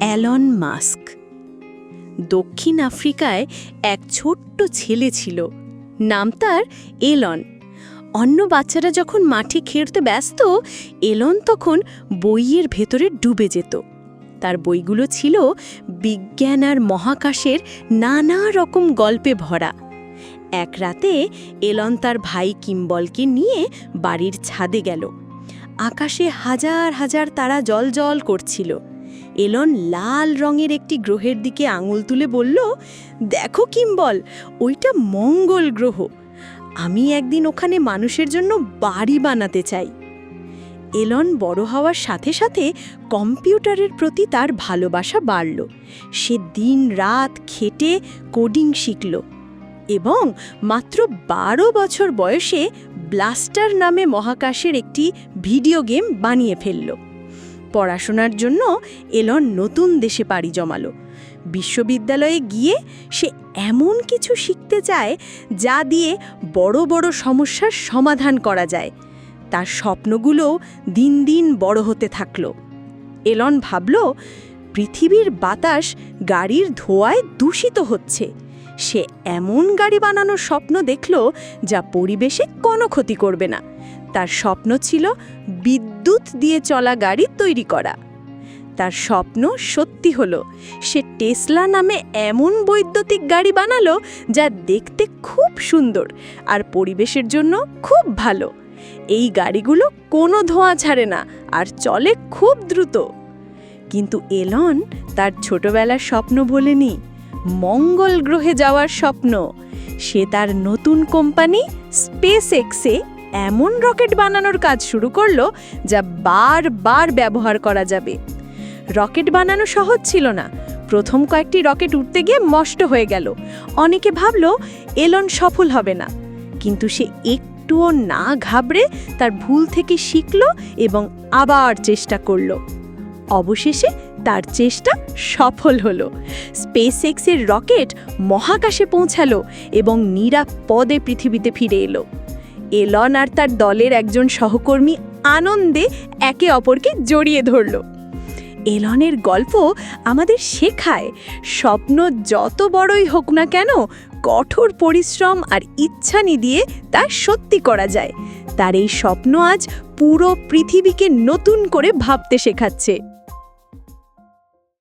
Alone mask দক্ষিণ আফ্রিকায় এক ছোট্ট ছেলে ছিল, নাম তার এলন অন্য বাচ্চারা যখন মাঠে খেলতে ব্যস্ত এলন তখন বইয়ের ভেতরে ডুবে যেত। তার বইগুলো ছিল বিজ্ঞান আর মহাকাশের নানা রকম গল্পে ভরা। এক রাতে এলন তার ভাই কিম্বলকে নিয়ে বাড়ির ছাদে গেল। আকাশে হাজার হাজার তারা জল জল করছিল। এলন লাল রঙের একটি গ্রহের দিকে আঙুল তুলে বলল, দেখো কিম্বল, ওইটা মঙ্গল গ্রহ। আমি একদিন ওখানে মানুষের জন্য বাড়ি বানাতে চাই এলন বড় হওয়ার সাথে সাথে কম্পিউটারের প্রতি তার ভালোবাসা বাড়ল। সে দিন রাত খেটে কোডিং শিখল এবং মাত্র বারো বছর বয়সে ব্লাস্টার নামে মহাকাশের একটি ভিডিও গেম বানিয়ে ফেলল। পড়াশোনার জন্য এলন নতুন দেশে পাড়ি জমালো। বিশ্ববিদ্যালয়ে গিয়ে সে এমন কিছু শিখতে চায় যা দিয়ে বড় বড় সমস্যার সমাধান করা যায়। তার স্বপ্নগুলোও দিন দিন বড় হতে থাকল। এলন ভাবল, পৃথিবীর বাতাস গাড়ির ধোঁয়ায় দূষিত হচ্ছে। সে এমন গাড়ি বানানোর স্বপ্ন দেখল যা পরিবেশে কোনো ক্ষতি করবে না। তার স্বপ্ন ছিল বিদ্যুৎ দিয়ে চলা গাড়ি তৈরি করা। তার স্বপ্ন সত্যি হলো, সে টেসলা নামে এমন বৈদ্যুতিক গাড়ি বানালো যা দেখতে খুব সুন্দর আর পরিবেশের জন্য খুব ভালো। এই গাড়িগুলো কোনো ধোঁয়া ছাড়ে না আর চলে খুব দ্রুত। কিন্তু এলন তার ছোটবেলার স্বপ্ন বলেনি মঙ্গল গ্রহে যাওয়ার স্বপ্ন। সে তার নতুন কোম্পানি স্পেস এক্সে এমন রকেট বানানোর কাজ শুরু করল যা বারবার ব্যবহার করা যাবে। রকেট বানানো সহজ ছিল না। প্রথম কয়েকটি রকেট উঠতে গিয়ে নষ্ট হয়ে গেল। অনেকে ভাবল, এলন সফল হবে না। কিন্তু সে একটুও না ঘাবড়ে তার ভুল থেকে শিখল এবং আবার চেষ্টা করল। অবশেষে তার চেষ্টা সফল হলো। স্পেস এক্সের রকেট মহাকাশে পৌঁছালো এবং নিরাপদে পৃথিবীতে ফিরে এলো। এলন আর তার দলের একজন সহকর্মী আনন্দে একে অপরকে জড়িয়ে ধরল। এলনের গল্প আমাদের শেখায়, স্বপ্ন যত বড়ই হোক না কেন কঠোর পরিশ্রম আর ইচ্ছা দিয়ে তা সত্যি করা যায়। তার এই স্বপ্ন আজ পুরো পৃথিবীকে নতুন করে ভাবতে শেখাচ্ছে।